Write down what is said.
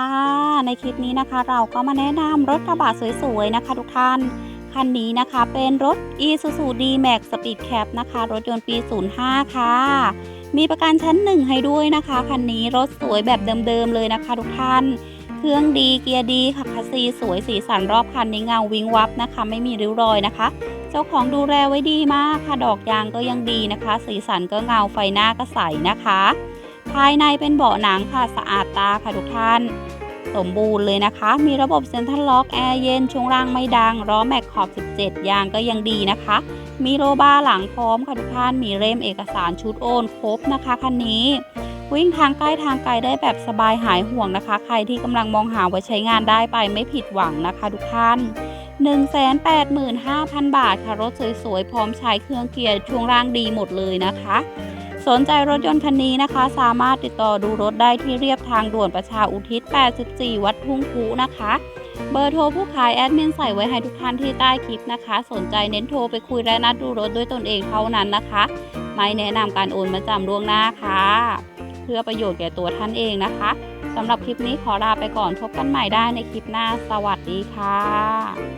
ค่ะในคลิปนี้นะคะเราก็มาแนะนำรถกระบะสวยๆนะคะ ทุกท่าน คันนี้นะคะเป็นรถ Isuzu D-Max Speed Cap นะคะ รถยนต์ปี 05 ค่ะ มีประกันชั้นหนึ่งให้ด้วยนะคะ คันนี้รถสวยแบบเดิมๆเลยนะคะ ทุกท่าน เครื่องดีเกียร์ดีค่ะคัสซีสวยสีสันรอบคันนี้เงาวิงวับนะคะ ไม่มีริ้วรอยนะคะ เจ้าของดูแลไว้ดีมากค่ะดอกยางก็ยังดีนะคะ สีสันก็เงาไฟหน้าก็ใสนะคะ ภายในเป็นเบาะหนังค่ะสะอาดตาค่ะทุกท่าน สมบูรณ์เลยนะคะ มีระบบเซ็นทรัลล็อกแอร์เย็นช่วงล่างไม่ดังล้อแม็กขอบ 17 ยางก็ยังดีนะคะ มีโลบาร์หลังพร้อมค่ะทุกท่าน มีเล่มเอกสารชุดโอนครบนะคะคันนี้วิ่งทางใกล้ทางไกลได้แบบสบายหายห่วงนะคะ ใครที่กำลังมองหาไว้ใช้งานได้ไปไม่ผิดหวังนะคะทุกท่าน 185,000 บาทค่ะ รถสวยๆ พร้อมใช้เครื่องเกียร์ช่วงล่างดีหมดเลยนะคะ สนใจรถยนต์คันนี้นะคะ สามารถติดต่อดูรถได้ที่เรียบทางด่วนประชาอุทิศ 84 วัดทุ่งคูนะคะ เบอร์โทรผู้ขายแอดมินใส่ไว้ให้ทุกท่านที่ใต้คลิปนะคะ สนใจเน้นโทรไปคุยและนัดดูรถด้วยตนเองเท่านั้นนะคะ ไม่แนะนำการโอนมาจำล่วงหน้าค่ะ เพื่อประโยชน์แก่ตัวท่านเองนะคะสำหรับคลิปนี้ขอลาไปก่อนพบกันใหม่ได้ในคลิปหน้า สวัสดีค่ะ